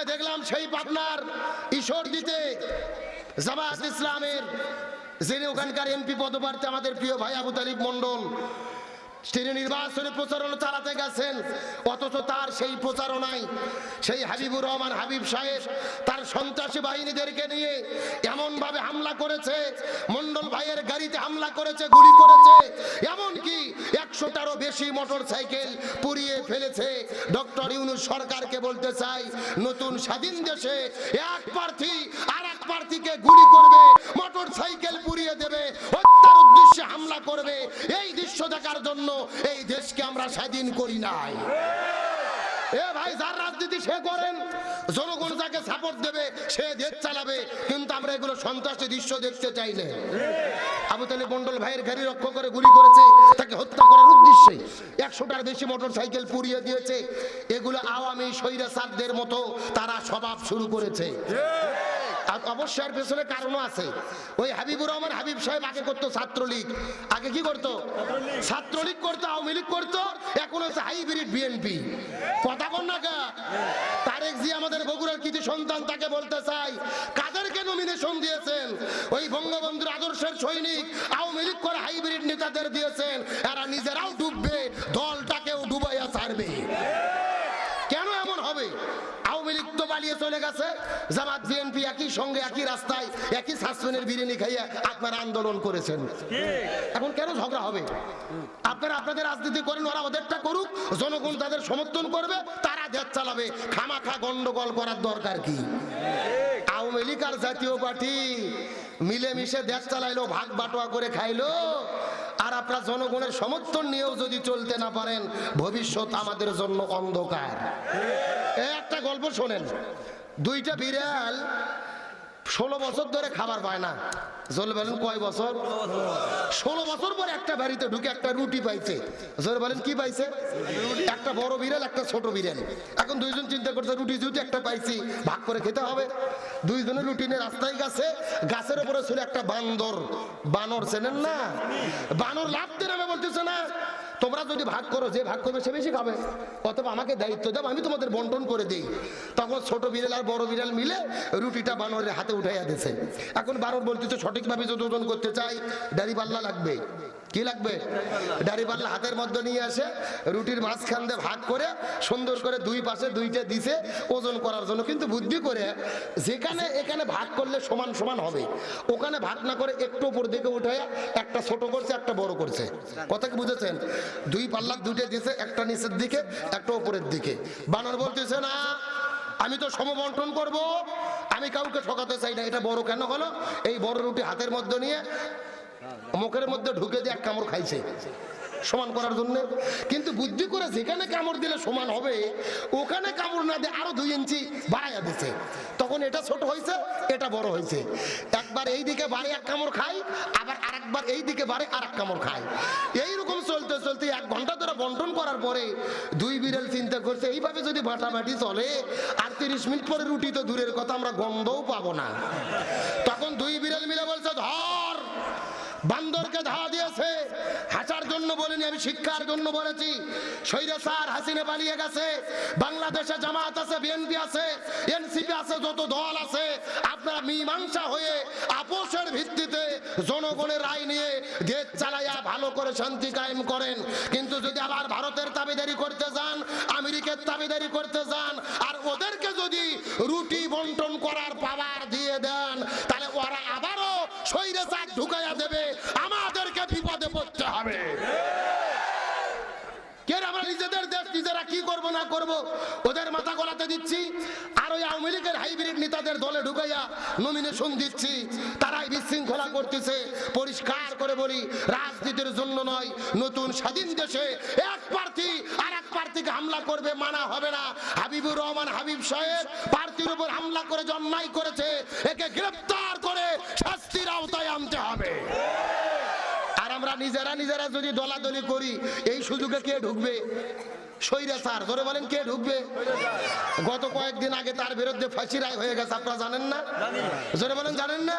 আজকে দেখলাম সেই পাবনার ঈশ্বর দিতে জামায়াত ইসলামের যিনি ওখানকার এমপি পদপ্রার্থী, আমাদের প্রিয় ভাই আবু তালিব মন্ডল তিনি নির্বাচনে প্রচারণা চালাতে গেছেন, অথচ তার সেই প্রচারণায় সেই হাবিবুর রহমান হাবিব সাহেব তার সন্ত্রাসী বাহিনীদেরকে নিয়ে এমন ভাবে হামলা করেছে মন্ডল ভাইয়ের গাড়িতে হামলা করেছে, গুলি করেছে, এমনকি একশোটারও বেশি মোটর সাইকেল পুড়িয়ে ফেলেছে। ডক্টর ইউনুস সরকারকে বলতে চাই, নতুন স্বাধীন দেশে এক প্রার্থী আর এক প্রার্থীকে গুলি করবে মোটর সাইকেল পুড়িয়ে দেবে, হত্যার উদ্দেশ্যে হামলা করবে, এই দৃশ্য দেখার জন্য এই দেশকে আমরা স্বাধীন করি নাই। এ ভাই, যার রাজনীতি সে করেন, জনগণ যাকে সাপোর্ট দেবে, সে দেশ চালাবে, কিন্তু আমরা এগুলো সন্ত্রাসী দৃশ্য দেখতে চাই না। আবু তালে মন্ডল ভাইয়ের গাড়ি রক্ষা করে গুলি করেছে, তাকে হত্যা করার উদ্দেশ্যে একশোটার বেশি মোটর সাইকেল পুড়িয়ে দিয়েছে। এগুলো আওয়ামী স্বৈরাচারদের মতো তারা স্বভাব শুরু করেছে। অবশ্যই এর পেছনে কারণও আছে। ওই হাবিবুর রহমান হাবিব সাহেব আগে করতো ছাত্রলীগ। আগে কি করতো? ছাত্রলীগ করতো, আওয়ামী লীগ করতো। এখন হচ্ছে হাইব্রিড বিএনপি কথা বল না কা তারেক জি আমাদের বগুড়ার কৃতি সন্তান তাকে বলতে চাই। কাদেরকে নমিনেশন দিয়েছেন? ওই বঙ্গবন্ধুর আদর্শের সৈনিক আওয়ামী লীগ করে হাইব্রিড নেতাদের দিয়েছেন। এরা নিজেরাও ডুববে দলটাকেও ডুবাইয়া ছাড়বে কেন এমন হবে আওয়ামী লীগ তো গেছে জামাত, বিএনপি একই সঙ্গে, একই রাস্তায়, একই সাসপেনের বিরিয়ানি খাইয়ে আপনারা আন্দোলন করেছেন। এখন কেন ঝগড়া হবে? আপনারা আপনাদের রাজনীতি করেন, ওরা ওদেরটা করুক, জনগণ তাদের সমর্থন করবে, তারা দেশ চালাবে। খামাখা গন্ডগোল করার দরকার কি? আওয়ামী লীগ আর জাতীয় পার্টি মিলেমিশে দেশ চালাইলো, ভাগ বাটোয়া করে খাইলো। আর আপনারা জনগণের সমর্থন নিয়েও যদি চলতে না পারেন, ভবিষ্যৎ আমাদের জন্য অন্ধকার। একটা গল্প শোনেন। দুইটা বিড়াল ষোলো বছর ধরে খাবার পায় না। জল বলেন, কয় বছর? ষোলো বছর পরে একটা বাড়িতে ঢুকে একটা রুটি পাইছে। জোর বলেন, কি পাইছে? একটা বড় বিড়াল, একটা ছোট বিড়াল। এখন দুইজন চিন্তা করছে, রুটি যেহেতু একটা পাইছি, ভাগ করে খেতে হবে। দুইজনের রুটি নিয়ে রাস্তায় গেছে, গাছের উপরে ছিল একটা বান্দর। বানর চেনেন না? বানর লাভতে নামে বলতেছে না তোমরা যদি ভাগ করো, যে ভাগ করবে সে বেশি খাবে। অথবা আমাকে দায়িত্ব দাও, আমি তোমাদের বন্টন করে দিই। তখন ছোট বিড়াল আর বড় বিড়াল মিলে রুটিটা বানরের হাতে উঠাইয়া দিয়েছে এখন বানর বলতেছে, সঠিকভাবে যদি ওজন করতে চাই, দাড়ি পাল্লা লাগবে। কি লাগবে? দাড়ি পাল্লা হাতের মধ্যে নিয়ে আসে রুটির মাঝখান দিয়ে ভাগ করে সুন্দর করে দুই পাশে দুইটা দিছে ওজন করার জন্য। কিন্তু বুদ্ধি করে যেখানে এখানে ভাগ করলে সমান সমান হবে। ওখানে ভাগ না করে একটু উপর দিকে উঠে একটা ছোট করছে, একটা বড় করছে। কথা কি বুঝেছেন? দুই পাল্লা দুইটা দিছে, একটা নিচের দিকে, একটা উপরের দিকে। বানর বলতেছে, না, আমি তো সমবন্টন করব। আমি কাউকে ঠকাতে চাই না। এটা বড় কেন হলো? এই বড় রুটি হাতের মধ্যে নিয়ে মুখের মধ্যে ঢুকে দিয়ে এক কামড় খাইছে। সমান করার জন্য। কিন্তু বুদ্ধি করে যেখানে কামড় দিলে সমান হবে, ওখানে কামড় না দিয়ে আরও দুই ইঞ্চি বাড়াইয়া দিছে। তখন এটা ছোট হয়েছে এটা বড় হয়েছে একবার এই দিকে বাড়ে এক কামড় খাই, আবার আরেকবার এই দিকে বাড়ে আর এক কামড় খাই। এইরকম চলতে চলতে এক ঘণ্টা ধরে বন্টন করার পরে দুই বিড়াল চিন্তা করছে, এইভাবে যদি বাটাবাটি চলে, আর তিরিশ মিনিট পরে রুটি তো দূরের কথা, আমরা গন্ধও পাবো না। তখন দুই বিড়াল মিলে বলছে, ধর! বান্দরকে ধাওয়া দিয়েছে। হাসার জন্য বলিনি, আমি শিক্ষার জন্য বলেছি। স্বৈরাচার হাসিনে পালিয়ে গেছে। বাংলাদেশে জামাত আছে, বিএনপি আছে, এনসিপি আছে, যত দল আছে, আপনারা মীমাংসা হয়ে আপোষের ভিত্তিতে জনগণের রায় নিয়ে দেশ চালাইয়া ভালো করে শান্তি কায়েম করেন। কিন্তু যদি আবার ভারতের দাবিদারি করতে যান, আমেরিকার দাবিদারি করতে যান, আর ওদেরকে যদি রুটি বন্টন করার করব, ওদের মাথা গলাতে দিচ্ছি, আর ওই আওয়ামী লীগের হাইব্রিড নেতাদের দলে ঢুকাইয়া নমিনেশন দিচ্ছি। তারাই বিশৃঙ্খলা করতেছে, পরিষ্কার করে বলি, রাজনীতির জন্য নয়, নতুন স্বাধীন দেশে এক প্রার্থী আর এক প্রার্থীকে হামলা করবে, মানা হবে না। হাবিবুর রহমান, হাবিব সাহেব প্রার্থীর উপর হামলা করে, জন্মাই করেছে, একে গ্রেপ্তার করে শাস্তির আওতায় আনতে হবে। নিজেরা নিজেরা যদি দলাদলি করি, এই সুযোগে কে ঢুকবে? সৈরা স্যার ধরে বলেন কে ঢুকবে? গত কয়েকদিন আগে তার বিরুদ্ধে ফাঁসি রায় হয়ে গেছে, আপনারা জানেন না? জোরে বলেন, জানেন না?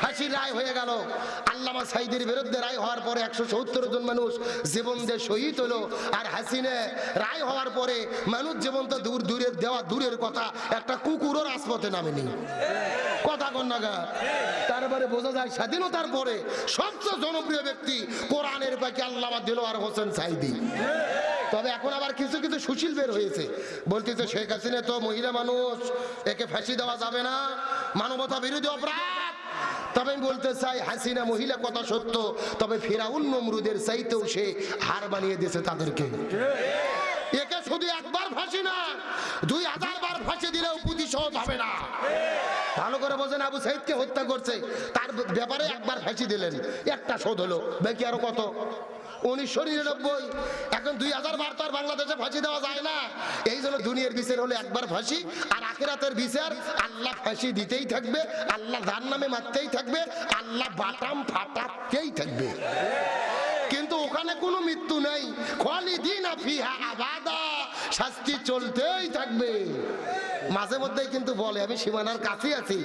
ফাঁসি রায় হয়ে গেল। আল্লামা সাইদের বিরুদ্ধে রায় হওয়ার পরে একশো সত্তর জন মানুষ জীবন দিয়ে শহীদ হলো, আর হাসিনে রায় হওয়ার পরে মানুষ জীবন তো দূর, দূরের দেওয়া দূরের কথা, একটা কুকুরও রাজপথে নামেনি। কথা কন্যাগা তারপরে বোঝা যায় স্বাধীনতার পরে সবচেয়ে জনপ্রিয় ব্যক্তি কোরআনের পাখি আল্লামা দিলওয়ার হোসেন সাইদি। তবে এখন আবার কিছু কিছু সুশীল বের হয়েছে। বলতেছে, শেখ হাসিনা তো মহিলা মানুষ, একে ফাঁসি দেওয়া যাবে না। মানবতা বিরোধী অপরাধ। তবে আমি বলতে চাই, হাসিনা মহিলা কথা সত্য, তবে ফেরাউন নমরুদের চাইতেও সে হার বানিয়ে দিয়েছে তাদেরকে। একে শুধু একবার ফাঁসি না, দুই সাইদকে হত্যা করছে, তার ব্যাপারে একবার ফাঁসি দিলেন। একটা শোধ হলো, বাকি আরও কত? উনিশশো নিরানব্বই। এখন দুই হাজার বার তো আর বাংলাদেশে ফাঁসি দেওয়া যায় না। এই জন্য দুনিয়ার বিচার হলো একবার ফাঁসি, আর আখেরাতের বিচার আল্লাহ ফাঁসি দিতেই থাকবে, আল্লাহ ধান নামে মারতেই থাকবে, আল্লাহ বাটাম ফাটাতেই থাকবে। কিন্তু ওখানে কোনো মৃত্যু নেই। খালিদিন ফিহা আবাদা, শাস্তি চলতেই থাকবে। মাঝে মধ্যেই কিন্তু বলে, আমি সীমানার কাছে আছি।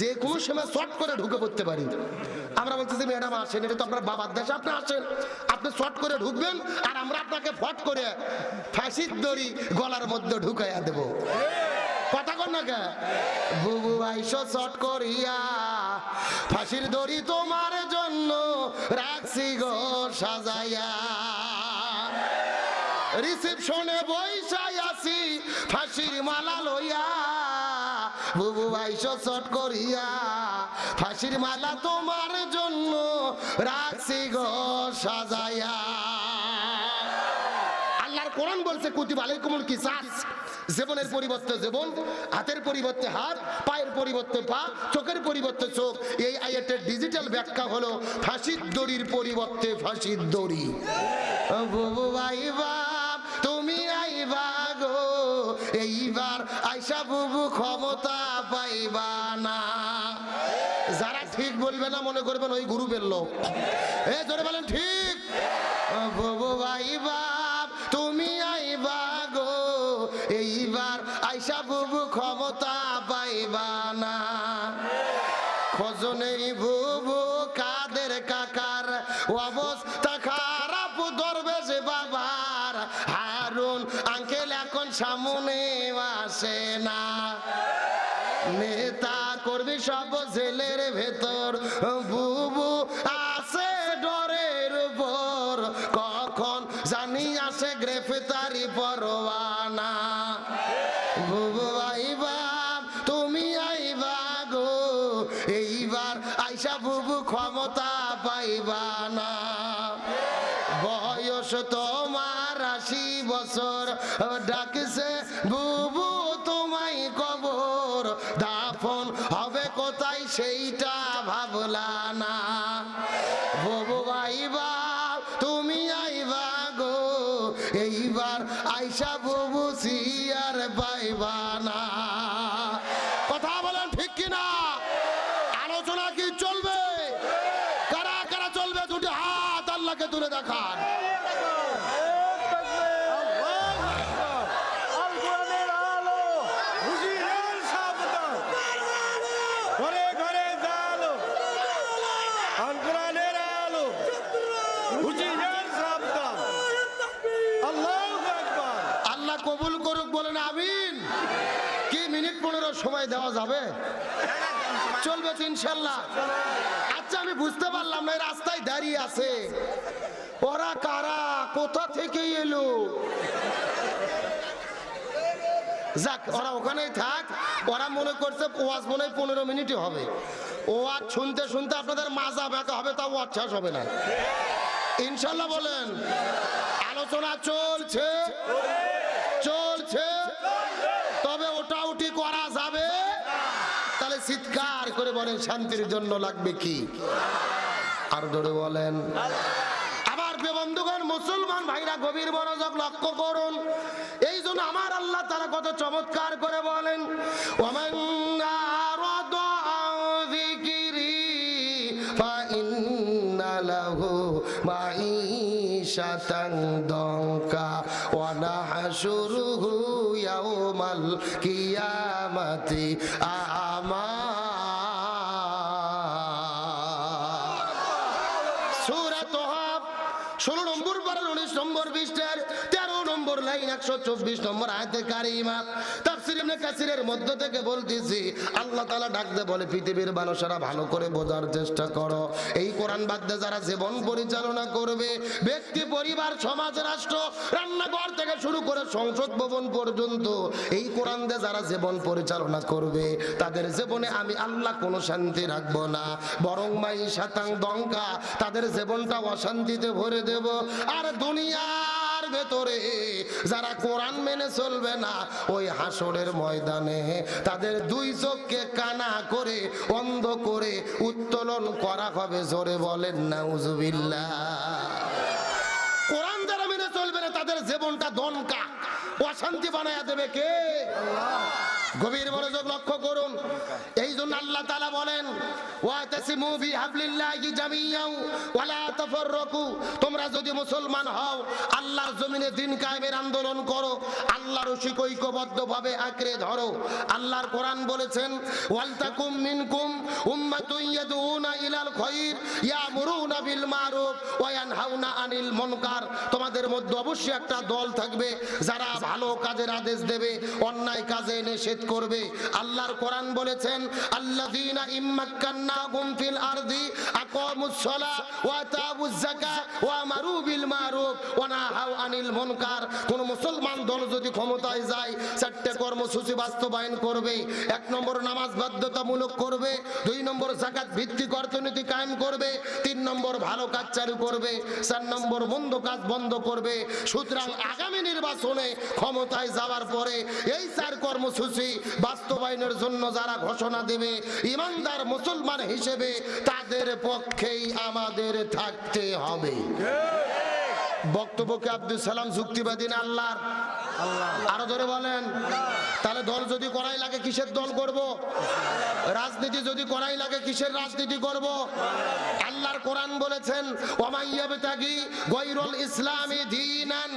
যে কোনো সময় শর্ট করে ঢুকে পড়তে পারি। আমরা বলতেছি, ম্যাডাম আসেন, এটা তো আপনার বাবার দেশে, আপনি আসেন। আপনি শর্ট করে ঢুকবেন আর আমরা আপনাকে ফট করে ফাঁসির দড়ি গলার মধ্যে ঢুকাইয়া দেব। কথা কর না কে? বুবু আইসো শর্ট করিয়া ফাঁসির দড়ি তোমার জন্য রাখছি গো, সাজাইয়া। রিসেপশনে ফাঁসির মালা লইয়া, বুবু করিয়া, ফাঁসির মালা তোমার জন্য রাখছি গো সাজাইয়া। আল্লাহর কোরআন বলছে, কুতিব আলাইকুমুল কিসাস। জীবনের পরিবর্তে জীবন, হাতের পরিবর্তে হাত, পায়ের পরিবর্তে পা, চোখের পরিবর্তে চোখ। এই আয়াতের ডিজিটাল ব্যাখ্যা হলো ফাঁসির দড়ির পরিবর্তে ফাঁসির দড়ি। বুবু ভাই বাপ, তুমি আইবা গো। এইবার আইসা বুবু ক্ষমতা পাইবা না। যারা ঠিক বলবে না মনে করবেন ওই গ্রুপের লোক। এ, জোরে বলেন, ঠিক? বুবু ভাই তুমি আইবা গো। এইবার আইসা বুবু ক্ষমতা পাইবা না। হারুন আঙ্কেল, এখন সামনে আসে না। নেতা করবি সব জেলের ভেতর। বুবু আছে ডরের উপর। কখন জানি আসে গ্রেফতারি পরোয়ানা। বুবু, আইবা, তুমি আইবা গো। এইবার আইসা বুবু ক্ষমতা পাইবা না। বয়স তোমার আশি বছর ডাকছে বুবু তোমায় কবর দাফন হবে কোথায়? সেইটা ভাবলা কি মিনিট পনেরো সময় দেওয়া যাবে? চলবে ইনশাল্লাহ। আচ্ছা আমি বুঝতে পারলাম না রাস্তায় দাঁড়িয়ে আছে। ওরা কারা? কোথা থেকে এলো? যাক, ওরা ওখানেই থাক। ওরা মনে করছে ওয়াজ মনে হয় পনেরো মিনিটই হবে। ওয়াজ শুনতে শুনতে আপনাদের মাজা ব্যথা হবে, তাও ওয়াজ শেষ হবে না। ইনশাল্লাহ বলেন, আলোচনা চলছে। বলেন, শান্তির জন্য লাগবে কি? আর ধরে বলেন। প্রিয় বন্ধুগণ, মুসলমান ভাইরা গভীর মনোযোগ লক্ষ্য করুন। এই জন্য আমার আল্লাহ তারা কত চমৎকার করে বলেন, ওমান শাতাং দঙ্কা ওয়া নাহশুরুহু ইয়াউমাল কিয়ামাতি আমা একশো চব্বিশ নম্বর আয়তে কারিমা মধ্য থেকে বলতেছি, আল্লাহ ডাকতে বলে, পৃথিবীর মানুষেরা ভালো করে বোঝার চেষ্টা করো। এই কোরআন বাদ্যে যারা জীবন পরিচালনা করবে, ব্যক্তি, পরিবার, সমাজ, রাষ্ট্র, রান্নাঘর থেকে শুরু করে সংসদ ভবন পর্যন্ত, এই কোরআন দিয়ে যারা জীবন পরিচালনা করবে, তাদের জীবনে আমি আল্লাহ কোনো শান্তি রাখব না। বরং মাই শাতাং দঙ্কা তাদের জীবনটা অশান্তিতে ভরে দেব। আর দুনিয়ার ভেতরে যারা কোরআন মেনে চলবে না, ওই হাসরের ময়দানে তাদের দুই চোখকে কানা করে, অন্ধ করে উত্তোলন করা হবে। জোরে বলেন না উজুবিল্লা কোরআন যারা মেনে চলবে না, তাদের জীবনটা দনকা। অশান্তি বানায়া দেবে কে? গভীর মনোযোগ লক্ষ্য করুন। এই জন্য আল্লাহ তালা বলেন তোমরা যদি মুসলমান হও, আল্লাহর জমিনে দিন কায়েমের আন্দোলন করো, আল্লাহর রশিক ঐক্যবদ্ধভাবে আঁকড়ে ধরো। আল্লাহর কোরআন বলেছেন, ওয়ালতাকুম মিনকুম উম্মাতুন ইয়াদউনা ইলাল খায়র ইয়ামুরুনা বিল মারুফ ওয়া ইয়ানহাউনা আনিল মুনকার। তোমাদের মধ্যে অবশ্যই একটা দল থাকবে, যারা ভালো কাজের আদেশ দেবে, অন্যায় কাজে নিষেধ করবে। আল্লাহর কোরআন বলেছেন, আল্লাযীনা ফিল আরদি আকামুস ওয়া ওয়া বিল মারুফ ওয়া নাহাউ আনিল মুনকার। কোন মুসলমান দল যদি ক্ষমতায় যায় কর্মসূচি বাস্তবায়ন করবে, এক নম্বর নামাজ বাধ্যতামূলক করবে, দুই নম্বর ভিত্তিক অর্থনীতি কায়েম করবে, তিন নম্বর ভালো কাজ চালু করবে, চার নম্বর মন্দ কাজ বন্ধ করবে। সুতরাং আগামী নির্বাচনে ক্ষমতায় যাওয়ার পরে এই চার কর্মসূচি বাস্তবায়নের জন্য যারা ঘোষণা দেবে, ইমানদার মুসলমান হিসেবে তাদের পক্ষেই আমাদের থাকতে হবে। বক্তব্যকে আব্দুল সালাম যুক্তিবাদী না আরও ধরে বলেন। তাহলে দল যদি করাই লাগে, কিসের দল করব? রাজনীতি যদি করাই লাগে, কিসের রাজনীতি করব? আল্লাহর কোরআন বলেছেন ওমাইয়াবতাগি গায়রুল ইসলামি দীনান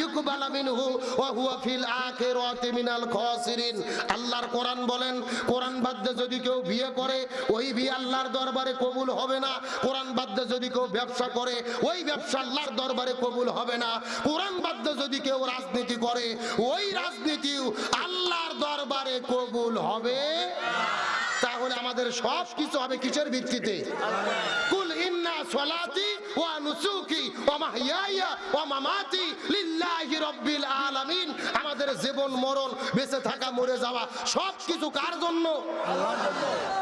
ইউকবালা মিনহু ওয়া হুয়া ফিল আখিরাতি মিনাল খাসিরিন। আল্লাহর কোরআন বলেন, কোরআন বাদ্যে যদি কেউ বিয়ে করে, ওই বিয়ে আল্লাহর দরবারে কবুল হবে না। কোরআন বাদ্যে যদি কেউ ব্যবসা করে, ওই ব্যবসা আল্লাহর দরবারে কবুল হবে না। কোরআন বাদ্যে যদি কেউ রাজনীতি করে, ওই রাজনীতিও আল্লাহর দরবারে কবুল হবে। তাহলে আমাদের সব কিছু হবে কিসের ভিত্তিতে? আমাদের জীবন, মরণ, বেঁচে থাকা, মরে যাওয়া সব কিছু কার জন্য?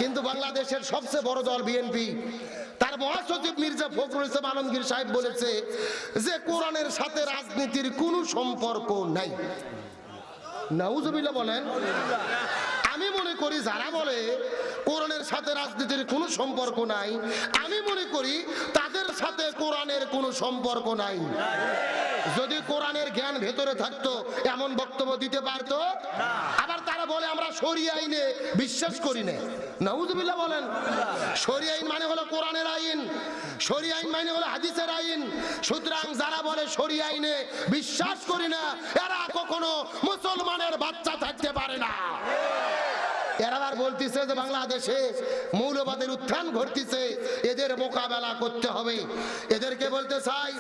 কিন্তু বাংলাদেশের সবচেয়ে বড় দল বিএনপি। তার মহাসচিব মির্জা ফখরুল ইসলাম আলমগীর সাহেব বলেছে যে, কোরআনের সাথে রাজনীতির কোনো সম্পর্ক নাই। নাউজুবিল্লাহ বলেন, আমি মনে করি যারা বলে কোরআনের সাথে রাজনীতির কোনো সম্পর্ক নাই, আমি মনে করি সাথে কোরআনের কোনো সম্পর্ক নাই। যদি কোরআনের জ্ঞান ভেতরে থাকতো এমন বক্তব্য দিতে পারতো? আবার তারা বলে আমরা সরিয়ে আইনে বিশ্বাস করি না। নাউজুবিল্লাহ বলেন সরিয়ে আইন মানে হলো কোরআনের আইন। সরিয়ে আইন মানে হলো হাদিসের আইন। সুতরাং যারা বলে সরিয়ে আইনে বিশ্বাস করি না এরা কখনো মুসলমানের বাচ্চা থাকতে পারে না। এরা বলতেছে যে বাংলাদেশে মৌলবাদের উত্থান ঘটতেছে, এদের মোকাবেলা করতে হবে। এদেরকে বলতে চাই,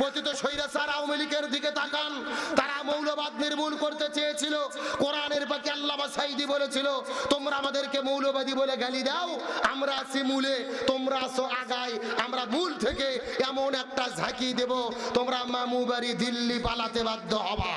পতিত স্বৈরাচার আওয়ামী লীগের দিকে তাকান। তারা মৌলবাদ নির্মূল করতে চেয়েছিল। কোরআনের পাকে আল্লামা সাইদি বলেছিল, তোমরা আমাদেরকে মৌলবাদী বলে গালি দাও, আমরা আছি মূলে, তোমরা আছো আগায়, আমরা মূল থেকে এমন একটা ঝাঁকি দেব, তোমরা মামু বাড়ি দিল্লি পালাতে বাধ্য হবা।